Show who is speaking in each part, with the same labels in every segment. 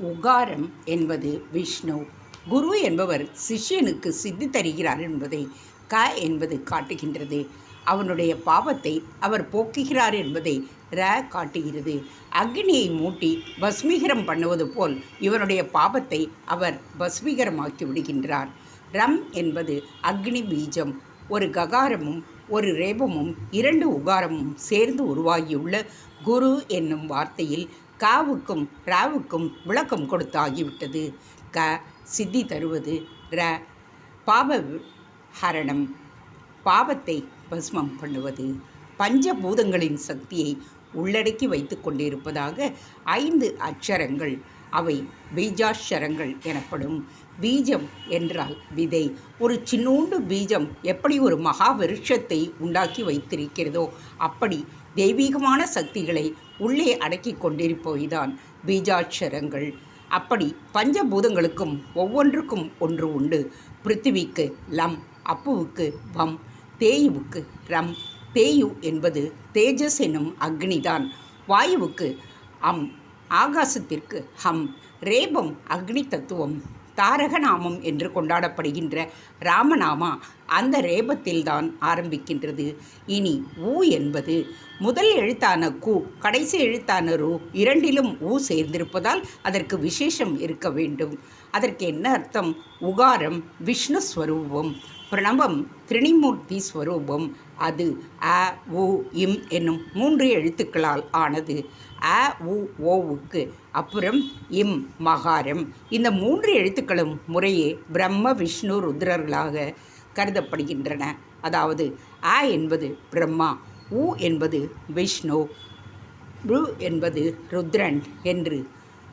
Speaker 1: உகாரம் என்பது விஷ்ணு. குரு என்பவர் சிஷ்யனுக்கு சித்தி தருகிறார் என்பதை க என்பது காட்டுகின்றது. அவனுடைய பாவத்தை அவர் போக்குகிறார் என்பதை ர காட்டுகிறது. அக்னியை மூட்டி பஸ்மீகரம் பண்ணுவது போல் இவனுடைய பாவத்தை அவர் பஸ்மீகரமாக்கி விடுகின்றார். ரம் என்பது அக்னி பீஜம். ஒரு ககாரமும் ஒரு ரேபமும் இரண்டு உகாரமும் சேர்ந்து உருவாகியுள்ள குரு என்னும் வார்த்தையில் காவுக்கும் ராவுக்கும் விளக்கம் கொடுத்தாகிவிட்டது. க சித்தி தருவது ர பாப ஹரணம் பாவத்தை பஸ்மம் பண்ணுவது. பஞ்சபூதங்களின் சக்தியை உள்ளடக்கி வைத்து கொண்டிருப்பதாக ஐந்து அச்சரங்கள் அவை பீஜாட்சரங்கள் எனப்படும். பீஜம் என்றால் விதை. ஒரு சின்னூண்டு பீஜம் எப்படி ஒரு மகா விருட்சத்தை உண்டாக்கி வைத்திருக்கிறதோ அப்படி தெய்வீகமான சக்திகளை உள்ளே அடக்கி கொண்டிருப்பவைதான் பீஜாட்சரங்கள். அப்படி பஞ்சபூதங்களுக்கும் ஒவ்வொன்றுக்கும் ஒன்று உண்டு. பிருத்திவிக்கு லம் அப்புவுக்கு வம் தேயுவுக்கு ரம். தேயு என்பது தேஜஸ் என்னும் அக்னிதான். வாயுவுக்கு அம் ஆகாசத்திற்கு ஹம் ரேபம் அக்னி தத்துவம் தாரகநாமம் என்று கொண்டாடப்படுகின்ற ராமநாமா அந்த ரேபத்தில்தான் ஆரம்பிக்கின்றது. இனி ஊ என்பது முதல் எழுத்தான கு கடைசி எழுத்தான ரு இரண்டிலும் ஊ சேர்ந்திருப்பதால் அதற்கு விசேஷம் இருக்க வேண்டும். அதற்கு என்ன அர்த்தம்? உகாரம் விஷ்ணு ஸ்வரூபம். பிரணவம் திரிணிமூர்த்தி ஸ்வரூபம். அது அ உ இம் என்னும் மூன்று எழுத்துக்களால் ஆனது. அ உ ஓவுக்கு அப்புறம் இம் மகாரம். இந்த மூன்று எழுத்துக்களும் முறையே பிரம்ம விஷ்ணு ருத்ரர்களாக கருதப்படுகின்றன. அதாவது அ என்பது பிரம்மா உ என்பது விஷ்ணு ரு என்பது ருத்ரன் என்று.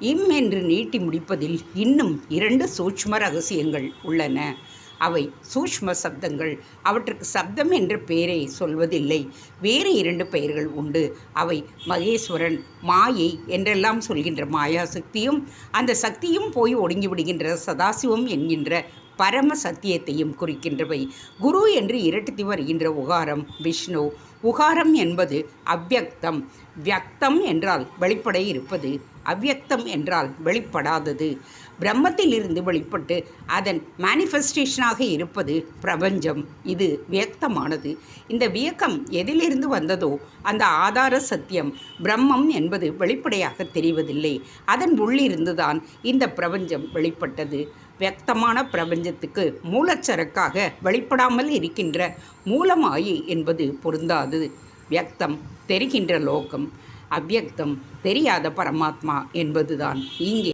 Speaker 1: இம் என்று நீட்டி முடிப்பதில் இன்னும் இரண்டு சூட்ச்ம ரகசியங்கள் உள்ளன. அவை சூஷ்ம சப்தங்கள். அவற்றுக்கு சப்தம் என்ற பெயரை சொல்வதில்லை. வேறு இரண்டு பெயர்கள் உண்டு. அவை மகேஸ்வரன் மாயை என்றெல்லாம் சொல்கின்ற மாயா சக்தியும் அந்த சக்தியும் போய் ஒடுங்கி விடுகின்ற சதாசிவம் என்கின்ற பரம சத்தியத்தையும் குறிக்கின்றவை. குரு என்று இரட்டித்து வருகின்ற உகாரம் விஷ்ணு. உகாரம் என்பது அவ்வக்தம். வியக்தம் என்றால் வெளிப்பட இருப்பது. அவ்யக்தம் என்றால் வெளிப்படாதது. பிரம்மத்திலிருந்து வெளிப்பட்டு அதன் மேனிஃபெஸ்டேஷனாக இருப்பது பிரபஞ்சம். இது வியக்தமானது. இந்த வியக்கம் எதிலிருந்து வந்ததோ அந்த ஆதார சத்தியம் பிரம்மம் என்பது வெளிப்படையாக தெரிவதில்லை. அதன் உள்ளிருந்துதான் இந்த பிரபஞ்சம் வெளிப்பட்டது. வியக்தமான பிரபஞ்சத்துக்கு மூலச்சரக்காக வெளிப்படாமல் இருக்கின்ற மூலமாயி என்பது பொருந்தாது. வியக்தம் தெரிகின்ற லோகம் அவ்வியக்தம் தெரியாத பரமாத்மா என்பதுதான். இங்கே